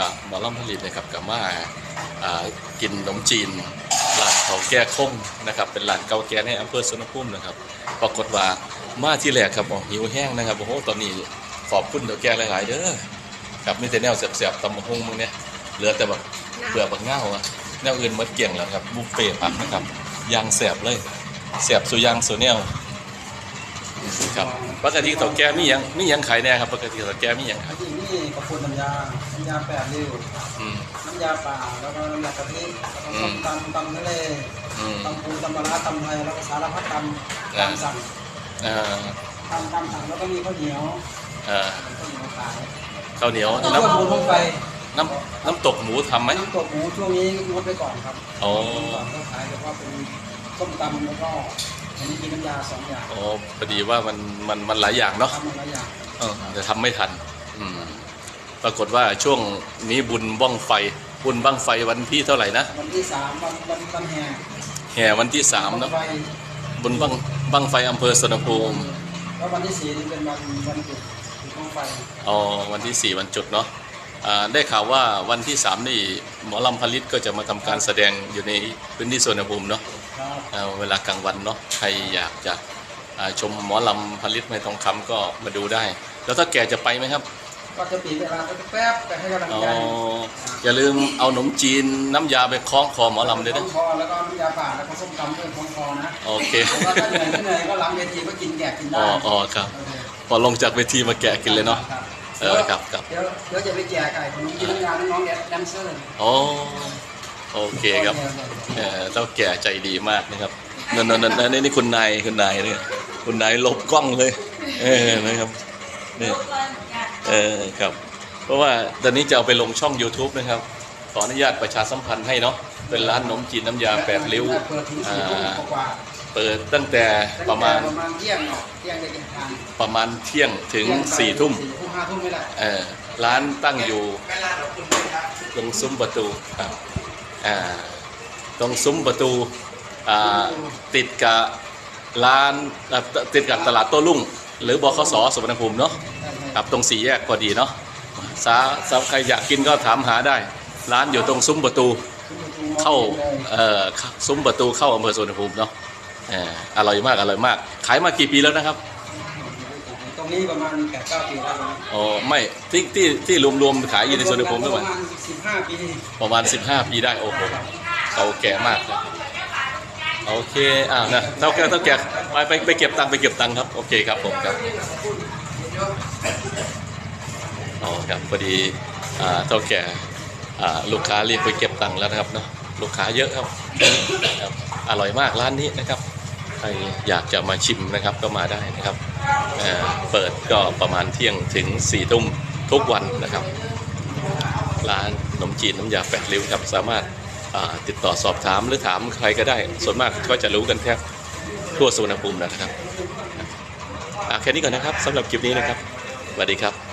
กับหมอลำผลิตนะครับกับมาอ่ากินขนมจีนร้านเขาแก่คงนะครับ เป็นร้านเก่าแก่ในอำเภอสุนทรภูมินะครับ ปรากฏว่ามาที่แรกครับบอกหิวแห้งนะครับโอ้โหตอนนี้ขอบคุณเดี๋ยวแก่หลาย ๆ เด้อครับมีแต่แนวเสียบๆตำบักหุ่งมึงเนี่ยเหลือแต่แบบเปลือกบักเง่าอะแนวอื่นหมดเกลี่ยงแล้วครับบุฟเฟ่ต์ผักนะครับยางแสบเลยแสบสุยางสุแนว ครับปกติเต่าแก่มีหยังมีหยังขายแน่ครับปกติเต่าแก่มีหยังขายที่นี่กระปุกน้ำยา น้ำยาแปดริ้ว อืม น้ำยาป่า แล้วก็น้ำยากะทิแล้วก็ส้มตำตำทะเลอืม ตำปูตำปลาร้าตำไทยแล้วก็สารพัดตำอ่า ตำสั่งเอ่อตำตำสั่งแล้วก็มีข้าวเหนียวเอ่อข้าวเหนียวขายข้าวเหนียวช่วงน้ำหมูลงไปน้ำน้ำตกหมูทำไหมน้ำตกหมูช่วงนี้งดไปก่อนครับอ๋อ ก่อนก็ขายแต่ว่าเป็นส้มตำแล้วก็ อันนี้กินน้ำยาสองอย่างอ๋อพอดีว่ามันมันมันหลายอย่างเนาะทำหมดหลายอย่างเออแต่ทำไม่ทัน อืม ปรากฏว่าช่วงนี้บุญบ้องไฟ บุญบ้างไฟวันที่เท่าไหร่นะวันที่สามวันวันวันแห่แห่วันที่สามเนาะไฟบุญบ้างบ้างไฟอำเภอสนภูมิแล้ววันที่สี่นี่เป็นวันวันจุดจุดบ้างไฟอ๋อวันที่สี่วันจุดเนาะอ่า ได้ข่าวว่าวันที่สามนี่หมอลำผลิตก็จะมาทำการแสดงอยู่ในพื้นที่สวนภูมิเนาะครับอ่าเวลากลางวันเนาะใครอยากจะอ่าชมหมอลำผลิตไม่ทองคำก็มาดูได้ แล้วถ้าแกจะไปไหมครับก็จะปีเวลาก็จะแป๊บไปให้กำลังอ๋อใจอย่าลืมเอาขนมจีนน้ำยาไปคล้องคอหมอลำด้วยต้นะองคอแล้วก็น้ำยาป่าแล้วก็ส้มตำด้วยท้องคอนะโอเคแล้วก็ถ้าเหนื่อยไม่เหนื่อยก็หลังเวทีก็กินแกะกินอ๋ได้ออ๋อครับโอเคพอลงจากเวทีมาแกะกินเลยเนาะครับ เออครับครับเดี๋ยวเดี๋ยวจะไปแจกไก่ขนมจีนน้ำยาน้องๆแดนเซอร์อ๋อโอเคครับเออเจ้าแก่ใจดีมากนะครับนั่นนั่นนั่นนี่คุณนายคุณนายเนี่ยคุณนายหลบกล้องเลย เออนะครับนี่เออครับ เพราะว่าตอนนี้จะเอาไปลงช่อง YouTube นะครับ ขออนุญาตประชาสัมพันธ์ให้เนาะเป็นร้านขนมจีนน้ำยาแปดริ้วเปิดถึงสี่อ่ทุ่มากว่า เปิดตั้งแต่ประมาณประมาณเที่ยงเนาะเที่ยงได้กินทานประมาณเที่ยงถึงสี่ทุ่มสี่ทุ่มห้าทุ่มไม่ได้เออร้านตั้งอยู่ตรงซุ้มประตูครับอ่าตรงซุ้มประตูอ่าติดกับร้านติดกับตลาดโต้รุ่ง หรือบขสสุวรรณภูมิเนาะครับตรงสี่แยกพอดีเนาะสาสาใครอยากกินก็ถามหาได้ ร้านอยู่ตรงซุ้มประตูเข้าเอ่อซุ้มประตูเข้าอำเภอสุวรรณภูมิเนาะ อออร่อยมากอร่อยมาก ขายมากี่ปีแล้วนะครับ ตรงนี้ประมาณแปดเก้าปีแล้วนะอ๋อไม่ที่ที่ที่รวมๆขายอยู่ในสุวรรณภูมิด้วยประมาณสิบห้าปีประมาณ15ปีได้โอ้โหเก่าแก่มากเลยโอเคอ่านะเท่าแก่เท่าแก่ไปไปไปเก็บตังค์ไปเก็บตังค์ครับ โอเคครับผมครับอ๋อครับพอดีอ่าเท่าแก่อ่าลูกค้าเรียกไปเก็บตังค์แล้วนะครับเนาะลูกค้าเยอะครับครับอร่อยมากร้านนี้นะครับ ใครอยากจะมาชิมนะครับก็มาได้นะครับเเปิดก็ประมาณเที่ยงถึง4ทุ่มทุกวันนะครับ ร้านขนมจีนน้ำยาแปดริ้วครับสามารถติดต่อสอบถามหรือถามใครก็ได้ ส่วนมากก็จะรู้กันแทบทั่วสุวรรณภูมินะครับอ่าแค่นี้ก่อนนะครับสำหรับคลิปนี้นะครับสวัสดีครับ